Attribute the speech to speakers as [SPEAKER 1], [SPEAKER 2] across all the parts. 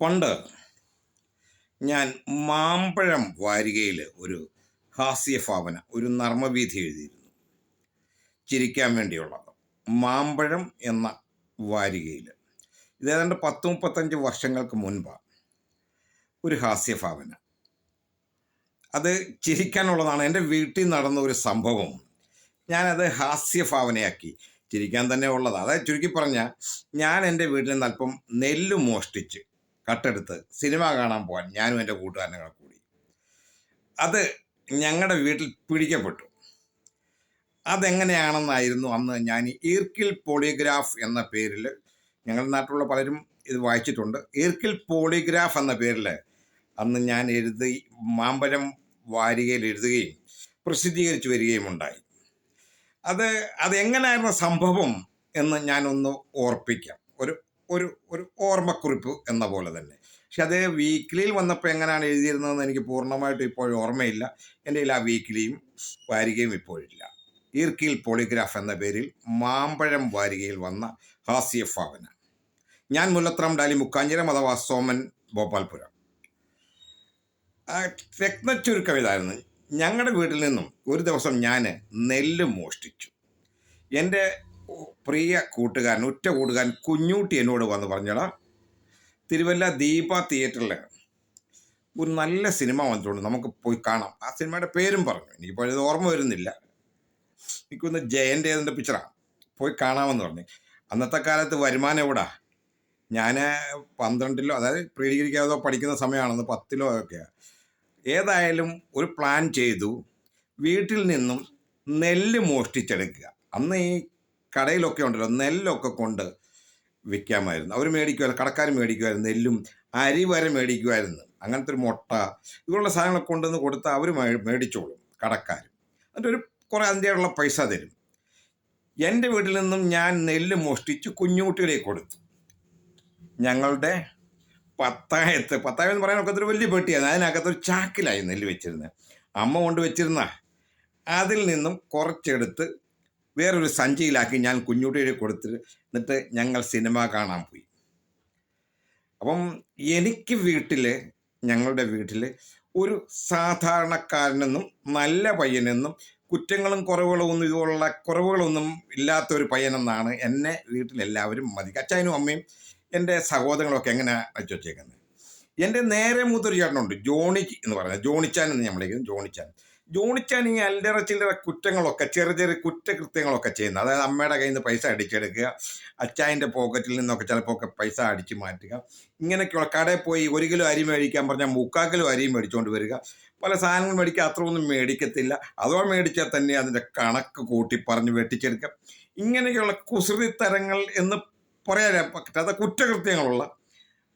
[SPEAKER 1] പണ്ട് ഞാൻ മാമ്പഴം വാരികയിൽ ഒരു ഹാസ്യഭാവന ഒരു നർമ്മവീഥി എഴുതിയിരുന്നു. ചിരിക്കാൻ വേണ്ടിയുള്ളത്. മാമ്പഴം എന്ന വാരികയിൽ ഇത് ഏതാണ്ട് പത്ത് മുപ്പത്തഞ്ച് വർഷങ്ങൾക്ക് മുൻപാണ് ഒരു ഹാസ്യഭാവന. അത് ചിരിക്കാനുള്ളതാണ്. എന്റെ വീട്ടിൽ നടന്ന ഒരു സംഭവം. ഞാനത് ഹാസ്യഭാവനയാക്കി ചിരിക്കാൻ തന്നെ ഉള്ളത്. അതായത് ചുരുക്കി പറഞ്ഞാൽ ഞാൻ എന്റെ വീട്ടിൽ നിന്ന് അല്പം നെല്ല് മോഷ്ടിച്ച് കട്ടെടുത്ത് സിനിമ കാണാൻ പോകാൻ ഞാനും എന്റെ കൂട്ടുകാരനെ കൂടി. അത് ഞങ്ങളുടെ വീട്ടിൽ പിടിക്കപ്പെട്ടു. അതെങ്ങനെയാണെന്നായിരുന്നു അന്ന് ഞാൻ ഈർക്കിൽ പോളിഗ്രാഫ് എന്ന പേരിൽ ഞങ്ങളുടെ നാട്ടിലുള്ള പലരും ഇത് വായിച്ചിട്ടുണ്ട്. ഈർക്കിൽ പോളിഗ്രാഫ് എന്ന പേരിൽ അന്ന് ഞാൻ എഴുതി മാമ്പഴം വാരികയിൽ എഴുതുകയും പ്രസിദ്ധീകരിച്ചു വരികയും ഉണ്ടായി. അത് അതെങ്ങനെയായിരുന്നു സംഭവം എന്ന് ഞാനൊന്ന് ഓർപ്പിക്കാം. ഒരു ഒരു ഒരു ഓർമ്മക്കുറിപ്പ് എന്ന പോലെ തന്നെ. പക്ഷെ അത് വീക്കിലിയിൽ വന്നപ്പോൾ എങ്ങനെയാണ് എഴുതിയിരുന്നതെന്ന് എനിക്ക് പൂർണമായിട്ട് ഇപ്പോഴും ഓർമ്മയില്ല. എന്റെ കയ്യിൽ ആ വീക്കിലിയും വാരികയും ഇപ്പോഴില്ല. ഈർക്കിയിൽ പോളിഗ്രാഫ് എന്ന പേരിൽ മാമ്പഴം വാരികയിൽ വന്ന ഹാസ്യ ഹാസ്യഭാവന ഞാൻ മുല്ലത്രം ഡാലി മുക്കാഞ്ചിരം അഥവാ സോമൻ ഗോപാൽപുരം. രത്നച്ചുരുക്കം ഇതായിരുന്നു ഞങ്ങളുടെ വീട്ടിൽ നിന്നും ഒരു ദിവസം ഞാൻ നെല്ല് മോഷ്ടിച്ചു. എന്റെ പ്രിയ കൂട്ടുകാരൻ ഉറ്റ കൂട്ടുകാരൻ കുഞ്ഞൂട്ടി എന്നോട് വന്ന് പറഞ്ഞടാ തിരുവല്ല ദീപ തിയേറ്ററിൽ ഒരു നല്ല സിനിമ വന്നിട്ടുണ്ട് നമുക്ക് പോയി കാണാം. ആ സിനിമയുടെ പേരും പറഞ്ഞു. എനിക്കിപ്പോൾ ഇത് ഓർമ്മ വരുന്നില്ല. എനിക്കൊന്ന് ജയന്റെ ഏതെന്റെ പിക്ചറാണ് പോയി കാണാമെന്ന് പറഞ്ഞു. അന്നത്തെ കാലത്ത് വരുമാനം എവിടാ? ഞാൻ പന്ത്രണ്ടിലോ അതായത് പ്രീ പഠിക്കുന്ന സമയമാണെന്ന് പത്തിലോ ഒക്കെയാണ് ഏതായാലും ഒരു പ്ലാൻ ചെയ്തു വീട്ടിൽ നിന്നും നെല്ല് മോഷ്ടിച്ചെടുക്കുക. അന്ന് ഈ കടയിലൊക്കെ ഉണ്ടല്ലോ നെല്ലൊക്കെ കൊണ്ട് വിൽക്കാമായിരുന്നു. അവർ മേടിക്കുമായിരുന്നു കടക്കാർ മേടിക്കുമായിരുന്നു നെല്ലും അരി വരെ മേടിക്കുമായിരുന്നു. അങ്ങനത്തെ ഒരു മുട്ട ഇതുപോലുള്ള സാധനങ്ങളൊക്കെ കൊണ്ടുവന്ന് കൊടുത്താൽ അവർ മേടിച്ചോളും കടക്കാർ എന്നിട്ട് ഒരു കുറേ അതിന്റെയുള്ള പൈസ തരും. എന്റെ വീട്ടിൽ നിന്നും ഞാൻ നെല്ല് മോഷ്ടിച്ച് കുഞ്ഞുകുട്ടികളെ കൊടുത്തു. ഞങ്ങളുടെ പത്തായത്ത് പത്തായം എന്ന് പറയാൻ ഒരു വലിയ പെട്ടിയാണ്. അതിനകത്ത് ഒരു ചാക്കിലായി നെല്ല് വെച്ചിരുന്നത് അമ്മ കൊണ്ട് വെച്ചിരുന്ന അതിൽ നിന്നും കുറച്ചെടുത്ത് വേറൊരു സഞ്ചിയിലാക്കി ഞാൻ കുഞ്ഞുട്ടിയെ കൊടുത്തിട്ട് എന്നിട്ട് ഞങ്ങൾ സിനിമ കാണാൻ പോയി. അപ്പം എനിക്ക് വീട്ടിൽ ഞങ്ങളുടെ വീട്ടിൽ ഒരു സാധാരണക്കാരനെന്നും നല്ല പയ്യനെന്നും കുറ്റങ്ങളും കുറവുകളും ഒന്നും ഇതുപോലുള്ള കുറവുകളൊന്നും ഇല്ലാത്ത ഒരു പയ്യനെന്നാണ് എന്നെ വീട്ടിലെല്ലാവരും മതി. അച്ഛനും അമ്മയും എന്റെ സഹോദരങ്ങളൊക്കെ എങ്ങനെ വെച്ച് വെച്ചേക്കുന്നത് എന്റെ നേരെ മൂത്തൊരു ചേട്ടനുണ്ട് ജോണി എന്ന് പറയുന്നത്. ജോണിച്ചാൻ എന്ന് നമ്മൾ ജോണിച്ചാൻ ജോണിച്ചാൻ ഈ അല്ലറ ചില്ലറ കുറ്റങ്ങളൊക്കെ ചെറിയ ചെറിയ കുറ്റകൃത്യങ്ങളൊക്കെ ചെയ്യുന്നത്. അതായത് അമ്മയുടെ കയ്യിൽ നിന്ന് പൈസ അടിച്ചെടുക്കുക അച്ചായന്റെ പോക്കറ്റിൽ നിന്നൊക്കെ ചിലപ്പോൾ ഒക്കെ പൈസ അടിച്ച് മാറ്റുക. ഇങ്ങനെയൊക്കെയുള്ള കടയിൽ പോയി ഒരു കിലോ അരി മേടിക്കാൻ പറഞ്ഞാൽ മുക്കാൽ കിലോ അരിയും മേടിച്ചുകൊണ്ട് വരിക. പല സാധനങ്ങൾ മേടിക്കുക അത്ര ഒന്നും മേടിക്കത്തില്ല. അഥവാ മേടിച്ചാൽ തന്നെ അതിന്റെ കണക്ക് കൂട്ടി പറഞ്ഞ് വെട്ടിച്ചെടുക്കുക. ഇങ്ങനെയൊക്കെയുള്ള കുസൃതി തരങ്ങൾ എന്ന് പറയാൻ പറ്റാത്ത കുറ്റകൃത്യങ്ങളുള്ള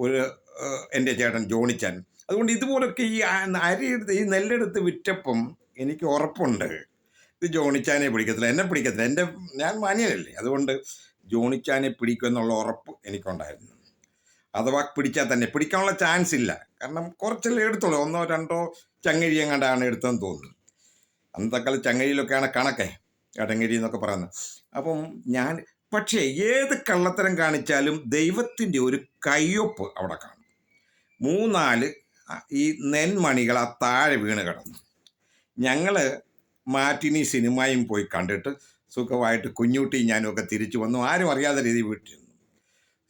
[SPEAKER 1] ഒരു എന്റെ ചേട്ടൻ ജോണിച്ചാൻ. അതുകൊണ്ട് ഇതുപോലൊക്കെ ഈ അരി എടുത്ത് ഈ നെല്ലെടുത്ത് വിറ്റപ്പം എനിക്ക് ഉറപ്പുണ്ട്. ഇത് ജോണിച്ചാനെ പിടിക്കത്തില്ല എന്നെ പിടിക്കത്തില്ല. എന്റെ ഞാൻ മാന്യനല്ലേ? അതുകൊണ്ട് ജോണിച്ചാനെ പിടിക്കുമെന്നുള്ള ഉറപ്പ് എനിക്കുണ്ടായിരുന്നു. അഥവാ പിടിച്ചാൽ തന്നെ പിടിക്കാനുള്ള ചാൻസ് ഇല്ല. കാരണം കുറച്ചല്ലേ എടുത്തോളൂ ഒന്നോ രണ്ടോ ചങ്ങഴി എങ്ങാണ്ടാണ് എടുത്തതെന്ന് തോന്നുന്നു. അന്നത്തെ കാലത്ത് ചങ്ങഴിയിലൊക്കെയാണ് കണക്കേ എടങ്ങരി എന്നൊക്കെ പറയുന്നത്. അപ്പം ഞാൻ പക്ഷേ ഏത് കള്ളത്തരം കാണിച്ചാലും ദൈവത്തിന്റെ ഒരു കയ്യൊപ്പ് അവിടെ കാണും. മൂന്നാൽ ഈ നെന്മണികൾ ആ താഴെ വീണ് കിടന്നു. ഞങ്ങൾ മാറ്റിനി സിനിമയും പോയി കണ്ടിട്ട് സുഖമായിട്ട് കുഞ്ഞൂട്ടി ഞാനും ഒക്കെ തിരിച്ചു വന്നു. ആരും അറിയാത്ത രീതി വീട്ടിലിരുന്നു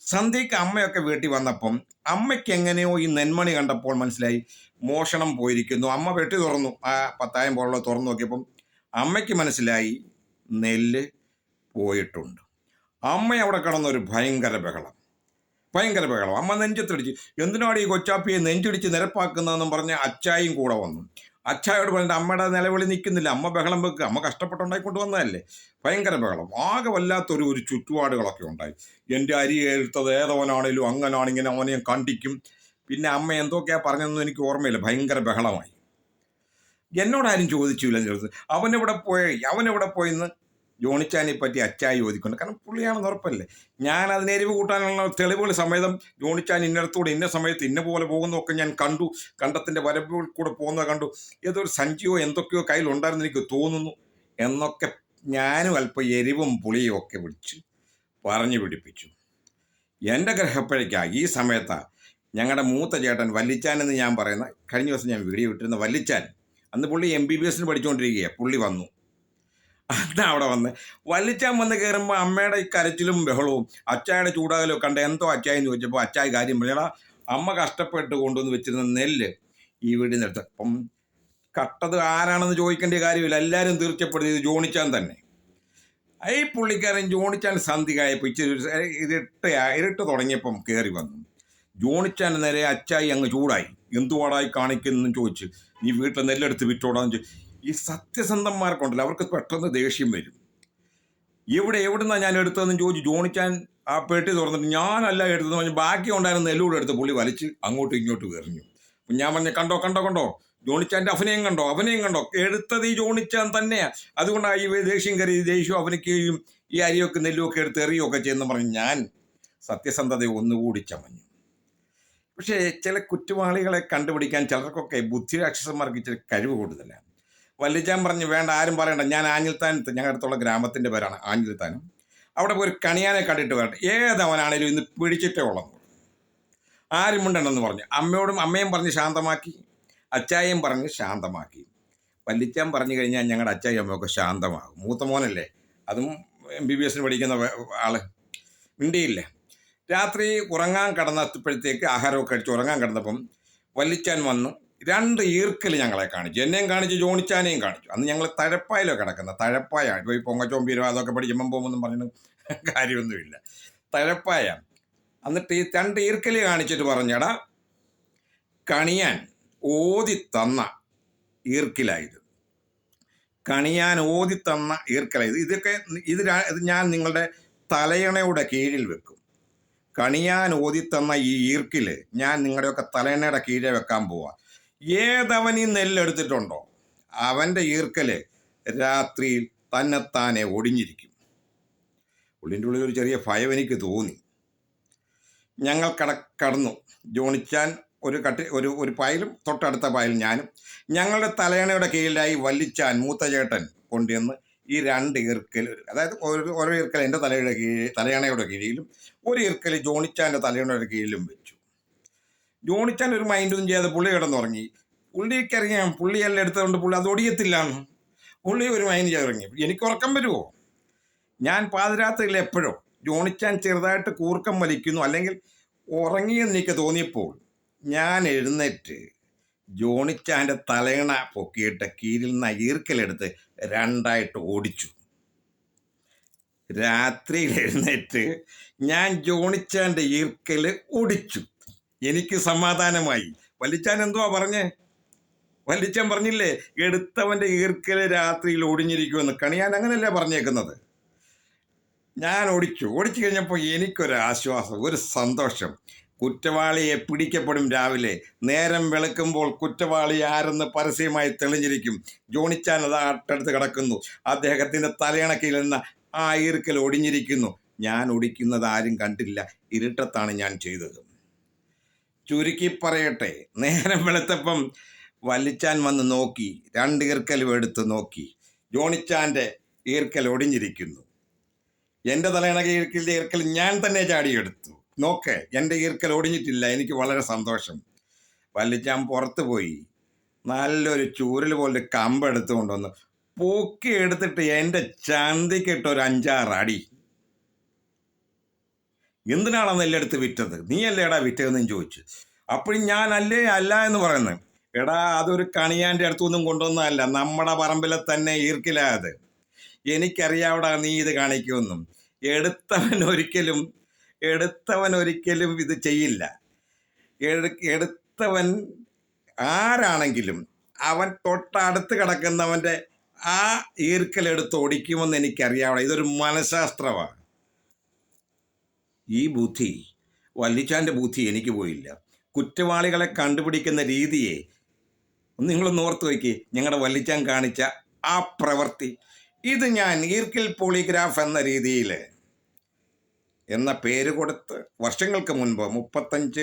[SPEAKER 1] സന്ധ്യയ്ക്ക് അമ്മയൊക്കെ വീട്ടിൽ വന്നപ്പം അമ്മയ്ക്ക് എങ്ങനെയോ ഈ നെന്മണി കണ്ടപ്പോൾ മനസ്സിലായി മോഷണം പോയിരിക്കുന്നു. അമ്മ വെട്ടി തുറന്നു. ആ പത്തായം പോലുള്ള തുറന്നു നോക്കിയപ്പം അമ്മയ്ക്ക് മനസ്സിലായി നെല്ല് പോയിട്ടുണ്ട്. അമ്മ അവിടെ കിടന്നൊരു ഭയങ്കര ബഹളം. ഭയങ്കര ബഹളം. അമ്മ നെഞ്ചത്തടിച്ച്. എന്തിനാണ് ഈ കൊച്ചാപ്പിയെ നെഞ്ചിടിച്ച് നിരപ്പാക്കുന്നതെന്നും പറഞ്ഞ് അച്ചായും കൂടെ വന്നു. അച്ചായോട് പറഞ്ഞിട്ട് അമ്മയുടെ നിലവിളി നിൽക്കുന്നില്ല. അമ്മ ബഹളം വെക്കുക അമ്മ കഷ്ടപ്പെട്ടുണ്ടായിക്കൊണ്ട് വന്നതല്ലേ ഭയങ്കര ബഹളം. ആകെ വല്ലാത്തൊരു ഒരു ചുറ്റുപാടുകളൊക്കെ ഉണ്ടായി. എന്റെ അരി എടുത്തത് ഏതവനാണേലും അങ്ങനാണിങ്ങനെ അവനെ ഞാൻ കണ്ടിക്കും. പിന്നെ അമ്മ എന്തൊക്കെയാ പറഞ്ഞതെന്നും എനിക്ക് ഓർമ്മയില്ല. ഭയങ്കര ബഹളമായി. എന്നോടാരും ചോദിച്ചില്ല അവനെവിടെ പോയി? അവനെവിടെ പോയിന്ന്? ജോണിച്ചാനെ പറ്റി അച്ചായി ചോദിക്കുന്നുണ്ട്. കാരണം പുള്ളിയാണെന്ന് ഉറപ്പല്ലേ? ഞാൻ അതിന് എരിവ് കൂട്ടാനുള്ള തെളിവുകൾ സമേതം ജോണിച്ചാൻ ഇന്നടത്തൂടെ ഇന്ന സമയത്ത് ഇന്ന പോലെ പോകുന്നതൊക്കെ ഞാൻ കണ്ടു. കണ്ടത്തിന്റെ വരവുകൾ കൂടെ പോകുന്നത് കണ്ടു. ഏതൊരു സഞ്ചിയോ എന്തൊക്കെയോ കയ്യിലുണ്ടായിരുന്നു എനിക്ക് തോന്നുന്നു. എന്നൊക്കെ ഞാനും അല്പം എരിവും പുളിയും ഒക്കെ പിടിച്ച് പറഞ്ഞു പിടിപ്പിച്ചു. എന്റെ ഗ്രഹപ്പഴയ്ക്കാണ് ഈ സമയത്താണ് ഞങ്ങളുടെ മൂത്ത ചേട്ടൻ വല്ലിച്ചാൻ എന്ന് ഞാൻ പറയുന്ന കഴിഞ്ഞ ദിവസം ഞാൻ വീഡിയോ ഇട്ടിരുന്ന വല്ലിച്ചാൻ. അന്ന് പുള്ളി എം ബി ബി എസിന് പഠിച്ചുകൊണ്ടിരിക്കുകയാണ് പുള്ളി വന്നു. അന്ന് അവിടെ വന്ന്. വലിച്ചാൻ വന്ന് കയറുമ്പോൾ അമ്മയുടെ കരച്ചിലും ബഹളവും അച്ചായുടെ ചൂടാകലും കണ്ട എന്തോ അച്ചായെന്ന് ചോദിച്ചപ്പോൾ അച്ചായ കാര്യം പറഞ്ഞാൽ അമ്മ കഷ്ടപ്പെട്ട് കൊണ്ടുവന്ന് വെച്ചിരുന്ന നെല്ല് ഈ വീടിന് എടുത്ത് അപ്പം കട്ടത് ആരാണെന്ന് ചോദിക്കേണ്ട കാര്യമില്ല. എല്ലാവരും തീർച്ചപ്പെടുത്തിയത് ജോണിച്ചാൻ തന്നെ. ഈ പുള്ളിക്കാരൻ ജോണിച്ചാൻ സന്ധികായപ്പോൾ ഇച്ചിരി ഇരുട്ട് ഇരുട്ട് തുടങ്ങിയപ്പം കയറി വന്നു. ജോണിച്ചാൻ നേരെ അച്ചായി അങ്ങ് ചൂടായി. എന്തുവാടായി കാണിക്കുന്നു ചോദിച്ച്? നീ വീട്ടിൽ നെല്ലെടുത്ത് വിറ്റോടാന്ന് ചോദിച്ചു ഈ സത്യസന്ധന്മാർക്കുണ്ടല്ലോ അവർക്ക് പെട്ടെന്ന് ദേഷ്യം വരും. എവിടെ എവിടുന്നാണ് ഞാൻ എടുത്തതെന്ന് ചോദിച്ചു ജോണിച്ചാൻ ആ പെട്ടി തുറന്നിട്ട് ഞാനല്ല എടുത്തതെന്ന് പറഞ്ഞു ബാക്കി ഉണ്ടായിരുന്ന നെല്ലൂടെ എടുത്ത് പുള്ളി വലിച്ച് അങ്ങോട്ടും ഇങ്ങോട്ടും എറിഞ്ഞു. ഞാൻ പറഞ്ഞു കണ്ടോ കണ്ടോ കണ്ടോ? ജോണിച്ചാന്റെ അഭിനയം കണ്ടോ? അഭിനയം കണ്ടോ? എടുത്തത് ഈ ജോണിച്ചാൻ തന്നെയാണ് അതുകൊണ്ടാണ് ഈ ദേഷ്യം കയറി ഈ ദേഷ്യം അവനിക്കുകയും ഈ അരിയൊക്കെ നെല്ലുമൊക്കെ എടുത്ത് എറിയുകയൊക്കെ ചെയ്യുന്ന പറഞ്ഞ് ഞാൻ സത്യസന്ധത ഒന്നുകൂടി ചമഞ്ഞു. പക്ഷേ ചില കുറ്റവാളികളെ കണ്ടുപിടിക്കാൻ ചിലർക്കൊക്കെ ബുദ്ധിരാക്ഷസന്മാർക്ക് ഇച്ചിരി കഴിവ് കൂടുതലാണ്. വല്ലിച്ചാൻ പറഞ്ഞു വേണ്ട ആരും പറയണ്ട. ഞാൻ ആഞ്ഞിൽത്താനത്ത് ഞങ്ങളുടെ അടുത്തുള്ള ഗ്രാമത്തിന്റെ പേരാണ് ആഞ്ഞിൽത്താനം. അവിടെ പോയി ഒരു കണിയാനെ കണ്ടിട്ട് വരട്ടെ. ഏതവനാണേലും ഇന്ന് പിടിച്ചിട്ടേ ഉള്ളു. ആരും ഉണ്ടെന്ന് പറഞ്ഞു. അമ്മയോടും അമ്മയും പറഞ്ഞ് ശാന്തമാക്കി. അച്ചായും പറഞ്ഞ് ശാന്തമാക്കി. വല്ലിച്ചാൻ പറഞ്ഞു കഴിഞ്ഞാൽ ഞങ്ങളുടെ അച്ചായും അമ്മയൊക്കെ ശാന്തമാകും. മൂത്ത മോനല്ലേ അതും എം ബി ബി എസിന് പഠിക്കുന്ന ആൾ. മിണ്ടിയില്ല. രാത്രി ഉറങ്ങാൻ കിടന്നപ്പോഴത്തേക്ക് ആഹാരമൊക്കെ കഴിച്ച് ഉറങ്ങാൻ കിടന്നപ്പം വല്ലിച്ചാൻ വന്നു. രണ്ട് ഈർക്കൽ ഞങ്ങളെ കാണിച്ചു. എന്നെയും കാണിച്ചു ജോണിച്ചാനെയും കാണിച്ചു. അന്ന് ഞങ്ങൾ തഴപ്പായിലോ കിടക്കുന്നത് തഴപ്പായാണ്. ഇപ്പോൾ ഈ പൊങ്ങച്ചോമ്പീരോ അതൊക്കെ പഠിക്കുമ്പം പോകുമെന്നും പറഞ്ഞു കാര്യമൊന്നുമില്ല. തഴപ്പായ. എന്നിട്ട് ഈ രണ്ട് ഈർക്കൽ കാണിച്ചിട്ട് പറഞ്ഞടാ കണിയാൻ ഓതി തന്ന ഈർക്കിലായത്. കണിയാൻ ഓതി തന്ന ഈർക്കലായത്. ഇതൊക്കെ ഇത് ഞാൻ നിങ്ങളുടെ തലയണയുടെ കീഴിൽ വെക്കും. കണിയാൻ ഓതി തന്ന ഈ ഈർക്കിൽ ഞാൻ നിങ്ങളുടെയൊക്കെ തലയണയുടെ കീഴെ വെക്കാൻ പോവാ. ഏതവൻ ഈ നെല്ലെടുത്തിട്ടുണ്ടോ? അവന്റെ ഈർക്കൽ രാത്രിയിൽ തന്നെത്താനെ ഒടിഞ്ഞിരിക്കും. ഉള്ളിന്റെ ഉള്ളിൽ ഒരു ചെറിയ ഭയം എനിക്ക് തോന്നി. ഞങ്ങൾ കട കടന്നു. ജോണിച്ചാൻ ഒരു കട്ടി ഒരു ഒരു പായലും തൊട്ടടുത്ത പായലും ഞാനും ഞങ്ങളുടെ തലയണയുടെ കീഴിലായി വല്ലിച്ചാൻ മൂത്ത ചേട്ടൻ കൊണ്ടുവന്ന് ഈ രണ്ട് ഈർക്കൽ അതായത് ഒരു ഓരോ ഈർക്കൽ എന്റെ തലയുടെ കീഴിൽ തലയണയുടെ കീഴിലും ഒരു ഈർക്കൽ ജോണിച്ചാന്റെ തലയണയുടെ കീഴിലും വെച്ചു. ജോണിച്ചാൻ ഒരു മൈൻഡ് ഒന്നും ചെയ്യാതെ പുള്ളി കിടന്നുറങ്ങി. പുള്ളിക്കറിയാം പുള്ളിയെല്ലാം എടുത്തതുകൊണ്ട് പുള്ളി അത് ഒടിയത്തില്ലാന്ന്. പുള്ളി ഒരു മൈൻഡ് ചെയ്ത് ഇറങ്ങി. എനിക്ക് ഉറക്കം വരുമോ ഞാൻ പാതിരാത്രിയിൽ എപ്പോഴും ജോണിച്ചാൻ ചെറുതായിട്ട് കൂർക്കം വലിക്കുന്നു. അല്ലെങ്കിൽ ഉറങ്ങിയെന്ന് എനിക്ക് തോന്നിയപ്പോൾ ഞാൻ എഴുന്നേറ്റ് ജോണിച്ചാന്റെ തലയിണ പൊക്കിയിട്ട് കീഴിൽ നിന്ന് ഈർക്കലെടുത്ത് രണ്ടായിട്ട് ഓടിച്ചു. രാത്രിയിൽ എഴുന്നേറ്റ് ഞാൻ ജോണിച്ചാന്റെ ഈർക്കൽ ഓടിച്ചു. എനിക്ക് സമാധാനമായി. വലിച്ചാൻ എന്തുവാ പറഞ്ഞേ? വലിച്ചാൻ പറഞ്ഞില്ലേ എടുത്തവന്റെ ഈർക്കൽ രാത്രിയിൽ ഒടിഞ്ഞിരിക്കുമെന്ന്. കണിയാൻ അങ്ങനെയല്ലേ പറഞ്ഞേക്കുന്നത്? ഞാൻ ഓടിച്ചു. ഓടിച്ചു കഴിഞ്ഞപ്പോൾ എനിക്കൊരു ആശ്വാസം ഒരു സന്തോഷം. കുറ്റവാളിയെ പിടിക്കപ്പെടും രാവിലെ. നേരം വെളുക്കുമ്പോൾ കുറ്റവാളി ആരെന്ന് പരസ്യമായി തെളിഞ്ഞിരിക്കും. ജോണിച്ചാൻ അത് അട്ടടുത്ത് കിടക്കുന്നു. അദ്ദേഹത്തിന്റെ തലയണക്കിൽ നിന്ന് ആ ഈർക്കൽ ഒടിഞ്ഞിരിക്കുന്നു. ഞാൻ ഒടിക്കുന്നത് ആരും കണ്ടില്ല. ഇരുട്ടത്താണ് ഞാൻ ചെയ്തത്. ചുരുക്കി പറയട്ടെ നേരം വെളുത്തപ്പം വലിച്ചാൻ വന്ന് നോക്കി. രണ്ട് ഈർക്കലും എടുത്ത് നോക്കി. ജോണിച്ചാന്റെ ഈർക്കൽ ഒടിഞ്ഞിരിക്കുന്നു. എന്റെ തലയണക ഈർക്കലിന്റെ ഈർക്കൽ ഞാൻ തന്നെ ചാടിയെടുത്തു. നോക്ക് എന്റെ ഈർക്കൽ ഒടിഞ്ഞിട്ടില്ല. എനിക്ക് വളരെ സന്തോഷം. വലിച്ചാൻ പുറത്ത് പോയി. നല്ലൊരു ചൂരൽ പോലെ കമ്പ് എടുത്തു കൊണ്ടുവന്ന് പൊക്കി എടുത്തിട്ട് എന്റെ ചന്തിക്കിട്ട് ഒരു അഞ്ചാറ് അടി എന്തിനാണ് നെല്ലെടുത്ത് വിറ്റത്? നീ അല്ലേടാ വിറ്റതെന്നും ചോദിച്ചു. അപ്പോഴും ഞാൻ അല്ലേ അല്ല എന്ന് പറയുന്നത്. എടാ അതൊരു കണിയാന്റെ അടുത്തൊന്നും കൊണ്ടുവന്നതല്ല. നമ്മുടെ പറമ്പിലെ തന്നെ ഈർക്കിലായത് എനിക്കറിയാവിടെ നീ ഇത് കാണിക്കുമെന്നും. എടുത്തവൻ ഒരിക്കലും എടുത്തവൻ ഒരിക്കലും ഇത് ചെയ്യില്ല. എടു- എടുത്തവൻ ആരാണെങ്കിലും അവൻ തൊട്ടടുത്ത് കിടക്കുന്നവന്റെ ആ ഈർക്കലെടുത്ത് ഒടിക്കുമെന്ന് എനിക്കറിയാവണം ഇതൊരു മനഃശാസ്ത്രമാണ് ഈ ബുദ്ധി വല്ലിച്ചാന്റെ ബുദ്ധി എനിക്ക് പോയില്ല. കുറ്റവാളികളെ കണ്ടുപിടിക്കുന്ന രീതിയെ നിങ്ങളൊന്ന് ഓർത്ത് വയ്ക്കുക ഞങ്ങളുടെ വല്ലിച്ചാൻ കാണിച്ച ആ പ്രവൃത്തി ഇത് ഞാൻ ഈർക്കിൽ പോളിഗ്രാഫ് എന്ന രീതിയിൽ എന്ന പേര് കൊടുത്ത് വർഷങ്ങൾക്ക് മുൻപ് മുപ്പത്തഞ്ച്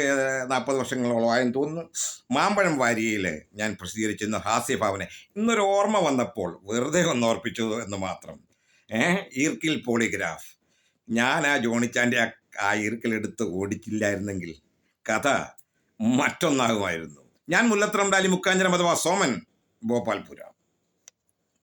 [SPEAKER 1] നാൽപ്പത് വർഷങ്ങളോളമായെന്ന് തോന്നുന്നു മാമ്പഴം വാരിയിൽ ഞാൻ പ്രസിദ്ധീകരിച്ചിരുന്ന ഹാസ്യഭാവന. ഇന്നൊരു ഓർമ്മ വന്നപ്പോൾ വെറുതെ ഒന്ന് ഓർപ്പിച്ചു എന്ന് മാത്രം. ഏഹ് ഈർക്കിൽ പോളിഗ്രാഫ്. ഞാൻ ആ ജോണിച്ചാന്റെ ആ ആ ഇരുക്കലെടുത്ത് ഓടിച്ചില്ലായിരുന്നെങ്കിൽ കഥ മറ്റൊന്നാകുമായിരുന്നു. ഞാൻ മുല്ലത്രം ഡാലി മുക്കാഞ്ചരം അഥവാ സോമൻ ഭോപ്പാൽപുര